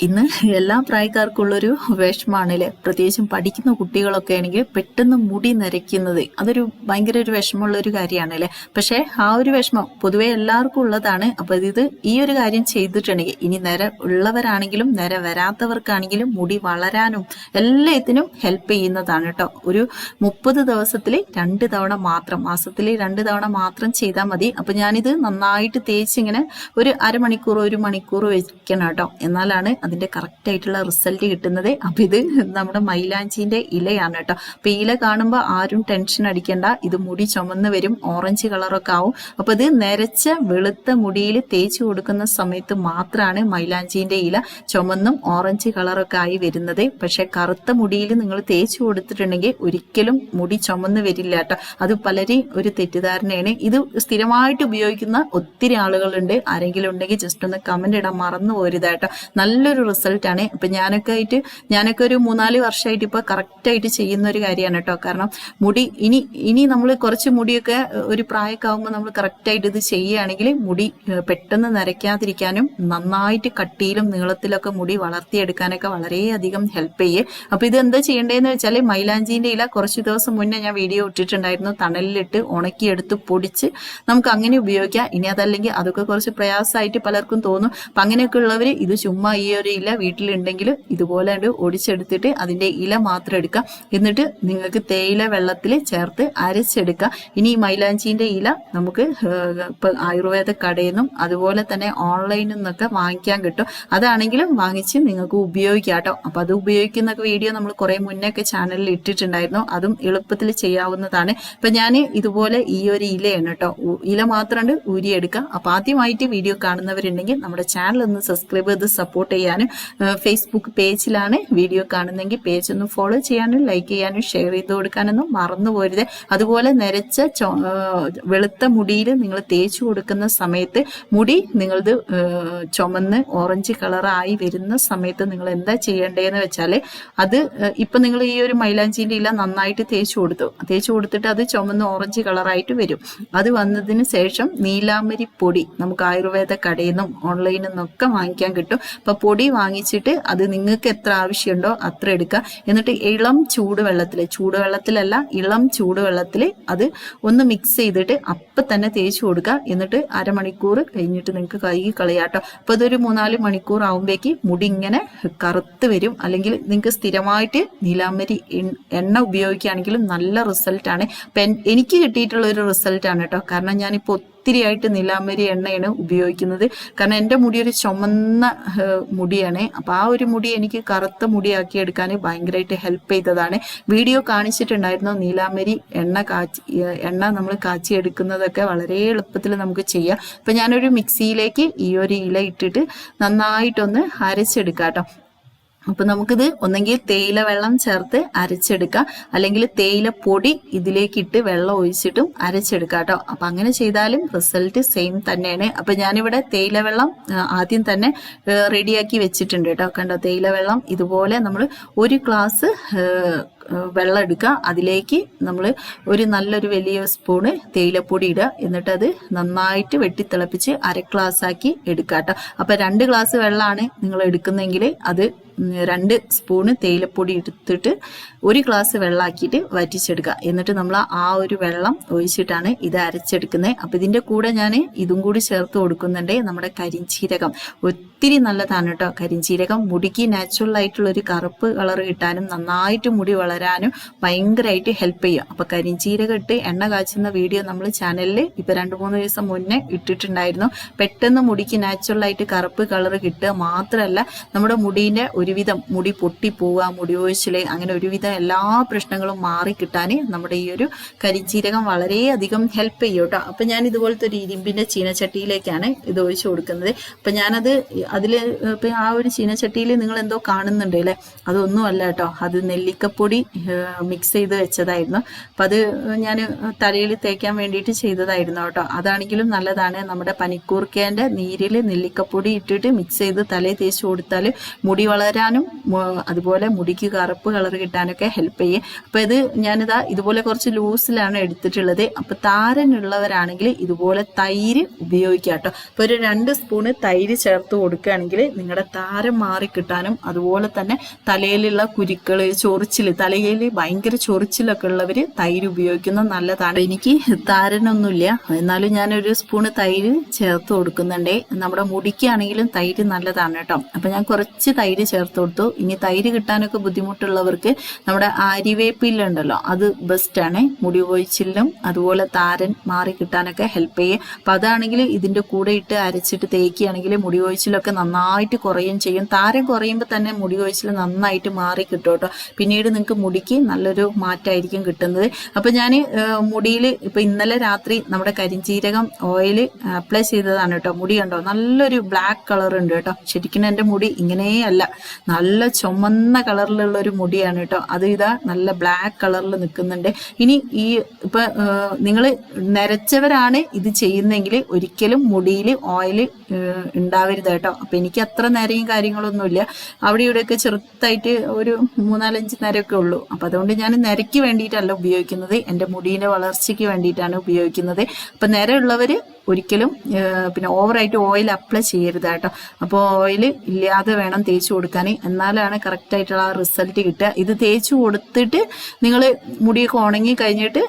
ഇന്ന് എല്ലാ പ്രായക്കാർക്കുള്ളൊരു വിഷമാണല്ലേ പ്രത്യേകിച്ചും പഠിക്കുന്ന കുട്ടികളൊക്കെ ആണെങ്കിൽ പെട്ടെന്ന് മുടി നരയ്ക്കുന്നത് അതൊരു ഭയങ്കര ഒരു വിഷമമുള്ള ഒരു കാര്യമാണല്ലേ? പക്ഷേ ആ ഒരു വിഷമം പൊതുവെ എല്ലാവർക്കും ഉള്ളതാണ്. അപ്പൊ ഇത് ഈ ഒരു കാര്യം ചെയ്തിട്ടുണ്ടെങ്കിൽ ഇനി നര ഉള്ളവരാണെങ്കിലും നര വരാത്തവർക്കാണെങ്കിലും മുടി വളരാനും എല്ലാത്തിനും ഹെൽപ്പ് ചെയ്യുന്നതാണ് കേട്ടോ. ഒരു മുപ്പത് ദിവസത്തിൽ രണ്ട് തവണ മാത്രം മാസത്തിൽ രണ്ട് തവണ മാത്രം ചെയ്താൽ മതി. അപ്പൊ ഞാനിത് നന്നായിട്ട് തേച്ചിങ്ങനെ ഒരു അരമണിക്കൂർ ഒരു മണിക്കൂർ വെക്കണം കേട്ടോ. എന്നാലാണ് അതിന്റെ കറക്റ്റായിട്ടുള്ള റിസൾട്ട് കിട്ടുന്നത് അപ്പം ഇത് നമ്മുടെ മൈലാഞ്ചിന്റെ ഇലയാണ് കേട്ടോ. അപ്പം ഇല കാണുമ്പോൾ ആരും ടെൻഷൻ അടിക്കേണ്ട. ഇത് മുടി ചുമന്ന് വരും ഓറഞ്ച് കളറൊക്കെ ആവും. അപ്പോൾ ഇത് നരച്ച വെളുത്ത മുടിയിൽ തേച്ച് കൊടുക്കുന്ന സമയത്ത് മാത്രമാണ് മൈലാഞ്ചിന്റെ ഇല ചുമന്നും ഓറഞ്ച് കളറൊക്കെ ആയി വരുന്നത്. പക്ഷെ കറുത്ത മുടിയിൽ നിങ്ങൾ തേച്ച് കൊടുത്തിട്ടുണ്ടെങ്കിൽ ഒരിക്കലും മുടി ചുമന്ന് വരില്ല കേട്ടോ. അത് പലരെയും ഒരു തെറ്റിദ്ധാരണയാണ്. ഇത് സ്ഥിരമായിട്ട് ഉപയോഗിക്കുന്ന ഒത്തിരി ആളുകളുണ്ട്. ആരെങ്കിലും ഉണ്ടെങ്കിൽ ജസ്റ്റ് ഒന്ന് കമന്റ് ഇടാൻ മറന്നു പോരുതാട്ടോ നല്ലൊരു റിസൾട്ടാണ് ഇപ്പം ഞാനൊക്കെ ആയിട്ട് ഞാനൊക്കെ ഒരു മൂന്നാൽ വർഷമായിട്ട് ഇപ്പോൾ കറക്റ്റായിട്ട് ചെയ്യുന്ന ഒരു കാര്യമാണ് കേട്ടോ. കാരണം മുടി ഇനി ഇനി നമ്മൾ കുറച്ച് മുടിയൊക്കെ ഒരു പ്രായമൊക്കെ ആകുമ്പോൾ നമ്മൾ കറക്റ്റായിട്ട് ഇത് ചെയ്യുകയാണെങ്കിൽ മുടി പെട്ടെന്ന് നരയ്ക്കാതിരിക്കാനും നന്നായിട്ട് കട്ടിയിലും നീളത്തിലൊക്കെ മുടി വളർത്തിയെടുക്കാനൊക്കെ വളരെയധികം ഹെൽപ്പ് ചെയ്യേ. അപ്പോൾ ഇത് എന്താ ചെയ്യേണ്ടതെന്ന് വെച്ചാൽ മൈലാഞ്ചീന്റെ ഇല കുറച്ച് ദിവസം മുന്നേ ഞാൻ വീഡിയോ ഇട്ടിട്ടുണ്ടായിരുന്നു. തണലിലിട്ട് ഉണക്കിയെടുത്ത് പൊടിച്ച് നമുക്ക് അങ്ങനെ ഉപയോഗിക്കാം. ഇനി അതല്ലെങ്കിൽ അതൊക്കെ കുറച്ച് പ്രയാസമായിട്ട് പലർക്കും തോന്നും. അപ്പം അങ്ങനെയൊക്കെ ഉള്ളവർ ഇത് ചുമ്മാ ഈ ഇല വീട്ടിലുണ്ടെങ്കിൽ ഇതുപോലെ ഒടിച്ചെടുത്തിട്ട് അതിന്റെ ഇല മാത്രം എടുക്കുക. എന്നിട്ട് നിങ്ങൾക്ക് തേയില വെള്ളത്തിൽ ചേർത്ത് അരച്ചെടുക്കുക. ഇനി ഈ മൈലാഞ്ചിന്റെ ഇല നമുക്ക് ഇപ്പം ആയുർവേദ കടയിൽ നിന്നും അതുപോലെ തന്നെ ഓൺലൈനിൽ നിന്നൊക്കെ വാങ്ങിക്കാൻ കിട്ടും. അതാണെങ്കിലും വാങ്ങിച്ച് നിങ്ങൾക്ക് ഉപയോഗിക്കാം കേട്ടോ. അപ്പം അത് ഉപയോഗിക്കുന്ന വീഡിയോ നമ്മൾ കുറേ മുന്നേ ഒക്കെ ചാനലിൽ ഇട്ടിട്ടുണ്ടായിരുന്നു. അതും എളുപ്പത്തിൽ ചെയ്യാവുന്നതാണ്. അപ്പം ഞാൻ ഇതുപോലെ ഈ ഒരു ഇലയാണ് കേട്ടോ ഇല മാത്രം ഊരിയെടുക്കുക. അപ്പം ആദ്യമായിട്ട് വീഡിയോ കാണുന്നവരുണ്ടെങ്കിൽ നമ്മുടെ ചാനൽ ഒന്ന് സബ്സ്ക്രൈബ് ചെയ്ത് സപ്പോർട്ട് ചെയ്യാനും ഏഹ്, ഫേസ്ബുക്ക് പേജിലാണ് വീഡിയോ കാണുന്നെങ്കിൽ പേജ് ഒന്ന് ഫോളോ ചെയ്യാനും ലൈക്ക് ചെയ്യാനും ഷെയർ ചെയ്ത് കൊടുക്കാനൊന്നും മറന്നു പോരുത്. അതുപോലെ നരച്ച വെളുത്ത മുടിയിൽ നിങ്ങൾ തേച്ചു കൊടുക്കുന്ന സമയത്ത് മുടി നിങ്ങളത് ചുമന്ന് ഓറഞ്ച് കളറായി വരുന്ന സമയത്ത് നിങ്ങൾ എന്താ ചെയ്യേണ്ടതെന്ന് വെച്ചാൽ അത് ഇപ്പം നിങ്ങൾ ഈ ഒരു മൈലാഞ്ചീന്റെ ഇല നന്നായിട്ട് തേച്ചു കൊടുത്തു. തേച്ചു കൊടുത്തിട്ട് അത് ചുമന്ന് ഓറഞ്ച് കളറായിട്ട് വരും. അത് വന്നതിന് ശേഷം നീലാമരി പൊടി നമുക്ക് ആയുർവേദ കടയിൽ നിന്നും ഓൺലൈനിൽ നിന്നൊക്കെ വാങ്ങിക്കാൻ കിട്ടും. അപ്പോൾ പൊടി വാങ്ങിച്ചിട്ട് അത് നിങ്ങൾക്ക് എത്ര ആവശ്യമുണ്ടോ അത്ര എടുക്കുക. എന്നിട്ട് ഇളം ചൂടുവെള്ളത്തിൽ ചൂടുവെള്ളത്തിലല്ല ഇളം ചൂടുവെള്ളത്തിൽ അത് ഒന്ന് മിക്സ് ചെയ്തിട്ട് അപ്പൊ തന്നെ തേച്ച് കൊടുക്കുക. എന്നിട്ട് അരമണിക്കൂർ കഴിഞ്ഞിട്ട് നിങ്ങൾക്ക് കഴുകി കളയാട്ടോ. അപ്പൊ ഇതൊരു മൂന്നാൽ മണിക്കൂർ ആവുമ്പേക്ക് മുടി ഇങ്ങനെ കറുത്ത് വരും. അല്ലെങ്കിൽ നിങ്ങൾക്ക് സ്ഥിരമായിട്ട് നിലാമരി എണ്ണ ഉപയോഗിക്കുകയാണെങ്കിലും നല്ല റിസൾട്ടാണ് അപ്പൊ എനിക്ക് കിട്ടിയിട്ടുള്ള ഒരു റിസൾട്ടാണ് കേട്ടോ. കാരണം ഞാനിപ്പോൾ ഒത്തിരിയായിട്ട് നിലാമരി എണ്ണയാണ് ഉപയോഗിക്കുന്നത്. കാരണം എന്റെ മുടി ഒരു ചുമന്ന മുടിയാണ്. അപ്പോൾ ആ ഒരു മുടി എനിക്ക് കറുത്ത മുടിയാക്കി എടുക്കാൻ ഭയങ്കരമായിട്ട് ഹെൽപ്പ് ചെയ്തതാണ്. വീഡിയോ കാണിച്ചിട്ടുണ്ടായിരുന്നു നീലാമരി എണ്ണ കാച്ചി എണ്ണ നമ്മൾ കാച്ചി എടുക്കുന്നതൊക്കെ വളരെ എളുപ്പത്തിൽ നമുക്ക് ചെയ്യാം. അപ്പം ഞാനൊരു മിക്സിയിലേക്ക് ഈ ഒരു ഇല ഇട്ടിട്ട് നന്നായിട്ടൊന്ന് അരച്ചെടുക്കാം കേട്ടോ അപ്പൊ നമുക്കിത് ഒന്നെങ്കിൽ തേയില വെള്ളം ചേർത്ത് അരച്ചെടുക്കാം. അല്ലെങ്കിൽ തേയില പൊടി ഇതിലേക്ക് ഇട്ട് വെള്ളം ഒഴിച്ചിട്ടും അരച്ചെടുക്കാം കേട്ടോ. അപ്പൊ അങ്ങനെ ചെയ്താലും റിസൾട്ട് സെയിം തന്നെയാണ്. അപ്പൊ ഞാനിവിടെ തേയില വെള്ളം ആദ്യം തന്നെ റെഡിയാക്കി വെച്ചിട്ടുണ്ട് കേട്ടോ. കണ്ടോ? തേയില വെള്ളം ഇതുപോലെ നമ്മൾ ഒരു ഗ്ലാസ് വെള്ളം എടുക്കുക. അതിലേക്ക് നമ്മൾ ഒരു നല്ലൊരു വലിയ സ്പൂണ് തേയിലപ്പൊടി ഇടുക. എന്നിട്ട് അത് നന്നായിട്ട് വെട്ടിത്തിളപ്പിച്ച് അര ഗ്ലാസ് ആക്കി എടുക്കുക കേട്ടോ. അപ്പം രണ്ട് ഗ്ലാസ് വെള്ളമാണ് നിങ്ങൾ എടുക്കുന്നതെങ്കിൽ അത് രണ്ട് സ്പൂണ് തേയിലപ്പൊടി എടുത്തിട്ട് ഒരു ഗ്ലാസ് വെള്ളമാക്കിയിട്ട് വറ്റിച്ചെടുക്കുക. എന്നിട്ട് നമ്മൾ ആ ഒരു വെള്ളം ഒഴിച്ചിട്ടാണ് ഇത് അരച്ചെടുക്കുന്നത്. അപ്പം ഇതിന്റെ കൂടെ ഞാൻ ഇതും കൂടി ചേർത്ത് കൊടുക്കുന്നുണ്ട് നമ്മുടെ കരിഞ്ചീരകം. ഒത്തിരി നല്ലതാണ് കേട്ടോ കരിഞ്ചീരകം മുടിക്ക് നാച്ചുറൽ ആയിട്ടുള്ള ഒരു കറുപ്പ് കളർ കിട്ടാനും നന്നായിട്ട് മുടി വളരാനും ഭയങ്കരമായിട്ട് ഹെൽപ്പ് ചെയ്യും. അപ്പൊ കരിഞ്ചീരകം ഇട്ട് എണ്ണ കാച്ചുന്ന വീഡിയോ നമ്മൾ ചാനലിൽ ഇപ്പൊ രണ്ട് മൂന്ന് ദിവസം മുന്നേ ഇട്ടിട്ടുണ്ടായിരുന്നു. പെട്ടെന്ന് മുടിക്ക് നാച്ചുറൽ ആയിട്ട് കറുപ്പ് കളർ കിട്ടുക മാത്രമല്ല നമ്മുടെ മുടീന്റെ ഒരുവിധം മുടി പൊട്ടി പോവുക മുടി ഒഴിച്ചിൽ അങ്ങനെ ഒരുവിധം എല്ലാ പ്രശ്നങ്ങളും മാറി കിട്ടാൻ നമ്മുടെ ഈ ഒരു കരിഞ്ചീരകം വളരെയധികം ഹെൽപ്പ് ചെയ്യും കേട്ടോ അപ്പൊ ഞാൻ ഇതുപോലത്തെ ഒരു ഇരുമ്പിന്റെ ചീനച്ചട്ടിയിലേക്കാണ് ഇത് ഒഴിച്ചു കൊടുക്കുന്നത്. അപ്പൊ ഞാനത് അതിൽ ഇപ്പൊ ആ ഒരു ചീനച്ചട്ടിയിൽ നിങ്ങൾ എന്തോ കാണുന്നുണ്ട് അല്ലേ? അതൊന്നും അല്ല കേട്ടോ. അത് നെല്ലിക്കപ്പൊടി മിക്സ് ചെയ്ത് വെച്ചതായിരുന്നു. അപ്പൊ അത് ഞാൻ തലയിൽ തേക്കാൻ വേണ്ടിയിട്ട് ചെയ്തതായിരുന്നു കേട്ടോ. അതാണെങ്കിലും നല്ലതാണ്. നമ്മുടെ പനിക്കൂർക്കേന്റെ നീരിൽ നെല്ലിക്കപ്പൊടി ഇട്ടിട്ട് മിക്സ് ചെയ്ത് തലയിൽ തേച്ച് കൊടുത്താൽ മുടി വളരാനും അതുപോലെ മുടിക്ക് കറുപ്പ് കളർ കിട്ടാനൊക്കെ ഹെൽപ്പ് ചെയ്യും. അപ്പൊ ഇത് ഞാനിതാ ഇതുപോലെ കുറച്ച് ലൂസിലാണ് എടുത്തിട്ടുള്ളത്. അപ്പൊ താരനുള്ളവരാണെങ്കിൽ ഇതുപോലെ തൈര് ഉപയോഗിക്കാം കേട്ടോ. അപ്പൊ ഒരു രണ്ട് സ്പൂണ് തൈര് ചേർത്ത് കൊടുക്കുക കൊടുക്കുകയാണെങ്കിൽ നിങ്ങളുടെ താരം മാറി കിട്ടാനും അതുപോലെ തന്നെ തലയിലുള്ള കുരുക്കൾ ചൊറിച്ചിൽ തലയിൽ ഭയങ്കര ചൊറിച്ചിലൊക്കെ ഉള്ളവർ തൈര് ഉപയോഗിക്കുന്നത് നല്ലതാണ്. എനിക്ക് താരനൊന്നുമില്ല. എന്നാലും ഞാനൊരു സ്പൂണ് തൈര് ചേർത്ത് കൊടുക്കുന്നുണ്ട്. നമ്മുടെ മുടിക്കാണെങ്കിലും തൈര് നല്ലതാണ് കേട്ടോ. അപ്പം ഞാൻ കുറച്ച് തൈര് ചേർത്ത് കൊടുത്തു. ഇനി തൈര് കിട്ടാനൊക്കെ ബുദ്ധിമുട്ടുള്ളവർക്ക് നമ്മുടെ ആര്യവേപ്പിലുണ്ടല്ലോ അത് ബെസ്റ്റാണ് മുടി ഒഴിച്ചിലും അതുപോലെ താരൻ മാറി കിട്ടാനൊക്കെ ഹെൽപ്പ് ചെയ്യും. അപ്പം അതാണെങ്കിൽ ഇതിന്റെ കൂടെ ഇട്ട് അരച്ചിട്ട് തേക്കുകയാണെങ്കിൽ മുടി കൊഴിച്ചിലൊക്കെ നന്നായിട്ട് കുറയും ചെയ്യും. താരം കുറയുമ്പോൾ തന്നെ മുടി കൊഴിച്ചിൽ നന്നായിട്ട് മാറി കിട്ടും കേട്ടോ. പിന്നീട് നിങ്ങൾക്ക് മുടിക്ക് നല്ലൊരു മാറ്റമായിരിക്കും കിട്ടുന്നത്. അപ്പോൾ ഞാൻ മുടിയിൽ ഇപ്പം ഇന്നലെ രാത്രി നമ്മുടെ കരിഞ്ചീരകം ഓയിൽ അപ്ലൈ ചെയ്തതാണ് കേട്ടോ. മുടി കണ്ടോ? നല്ലൊരു ബ്ലാക്ക് കളർ ഉണ്ട് കേട്ടോ. ശരിക്കും എന്റെ മുടി ഇങ്ങനെയേ അല്ല. നല്ല ചുമന്ന കളറിലുള്ള ഒരു മുടിയാണ് കേട്ടോ. അത് ഇതാ നല്ല ബ്ലാക്ക് കളറിൽ നിൽക്കുന്നുണ്ട് ഇനി ഈ ഇപ്പം നിങ്ങൾ നരച്ചവരാണ് ഇത് ചെയ്യുന്നതെങ്കിൽ ഒരിക്കലും മുടിയിൽ ഓയിൽ ഉണ്ടാവരുത് കേട്ടോ. അപ്പൊ എനിക്ക് അത്ര നേരെയും കാര്യങ്ങളൊന്നുമില്ല. അവിടെ ഇവിടെയൊക്കെ ചെറുതായിട്ട് ഒരു മൂന്നാലഞ്ച് നേരമൊക്കെ ഉള്ളൂ. അപ്പൊ അതുകൊണ്ട് ഞാൻ നിരക്ക് വേണ്ടിയിട്ടല്ല ഉപയോഗിക്കുന്നത്. എന്റെ മുടീന്റെ വളർച്ചയ്ക്ക് വേണ്ടിയിട്ടാണ് ഉപയോഗിക്കുന്നത്. അപ്പൊ നിരയുള്ളവർ ഒരിക്കലും പിന്നെ ഓവറായിട്ട് ഓയിൽ അപ്ലൈ ചെയ്യരുത് കേട്ടോ. അപ്പോൾ ഓയിൽ ഇല്ലാതെ വേണം തേച്ച് കൊടുക്കാൻ എന്നാലാണ് കറക്റ്റ് ആയിട്ടുള്ള ആ റിസൾട്ട് കിട്ടുക. ഇത് തേച്ച് കൊടുത്തിട്ട് നിങ്ങൾ മുടിയൊക്കെ ഉണങ്ങി കഴിഞ്ഞിട്ട്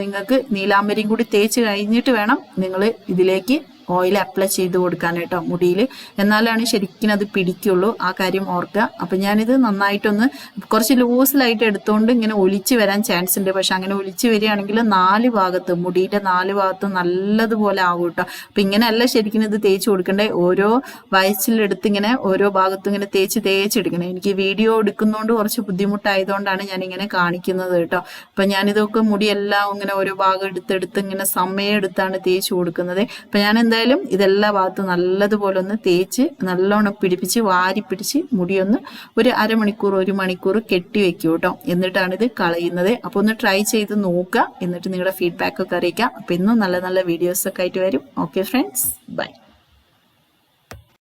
നിങ്ങൾക്ക് നീലാമ്പരിയും കൂടി തേച്ച് കഴിഞ്ഞിട്ട് വേണം നിങ്ങൾ ഇതിലേക്ക് ഓയിൽ അപ്ലൈ ചെയ്ത് കൊടുക്കാൻ കേട്ടോ മുടിയിൽ എന്നാലാണ് ശരിക്കും അത് പിടിക്കുള്ളൂ. ആ കാര്യം ഓർക്കുക. അപ്പം ഞാനിത് നന്നായിട്ടൊന്ന് കുറച്ച് ലൂസിലായിട്ട് എടുത്തുകൊണ്ട് ഇങ്ങനെ ഒലിച്ച് വരാൻ ചാൻസ് ഉണ്ട്. പക്ഷെ അങ്ങനെ ഒലിച്ച് വരികയാണെങ്കിൽ നാല് ഭാഗത്ത് മുടിയുടെ നാല് ഭാഗത്ത് നല്ലതുപോലെ ആവും കേട്ടോ. അപ്പം ഇങ്ങനെയല്ല ശരിക്കും ഇത് തേച്ച് കൊടുക്കണ്ടേ? ഓരോ വയസ്സിലെടുത്ത് ഇങ്ങനെ ഓരോ ഭാഗത്തും ഇങ്ങനെ തേച്ച് തേച്ചെടുക്കണേ എനിക്ക് വീഡിയോ എടുക്കുന്നതുകൊണ്ട് കുറച്ച് ബുദ്ധിമുട്ടായതുകൊണ്ടാണ് ഞാൻ ഇങ്ങനെ കാണിക്കുന്നത് കേട്ടോ. അപ്പം ഞാനിതൊക്കെ മുടിയെല്ലാം ഇങ്ങനെ ഓരോ ഭാഗം എടുത്തെടുത്ത് ഇങ്ങനെ സമയം എടുത്താണ് തേച്ച് കൊടുക്കുന്നത്. അപ്പം ഞാൻ എന്തായാലും ഇതെല്ലാ ഭാഗത്തും നല്ലതുപോലെ ഒന്ന് തേച്ച് നല്ലോണം പിടിപ്പിച്ച് വാരി പിടിച്ച് മുടിയൊന്ന് ഒരു അരമണിക്കൂർ ഒരു മണിക്കൂർ കെട്ടി വെക്കും കേട്ടോ എന്നിട്ടാണ് ഇത് കളയുന്നത്. അപ്പോൾ ഒന്ന് ട്രൈ ചെയ്ത് നോക്കുക. എന്നിട്ട് നിങ്ങളുടെ ഫീഡ്ബാക്ക് ഒക്കെ അറിയിക്കാം. അപ്പം ഇന്നും നല്ല നല്ല വീഡിയോസ് ഒക്കെ ആയിട്ട് വരും. Okay friends bye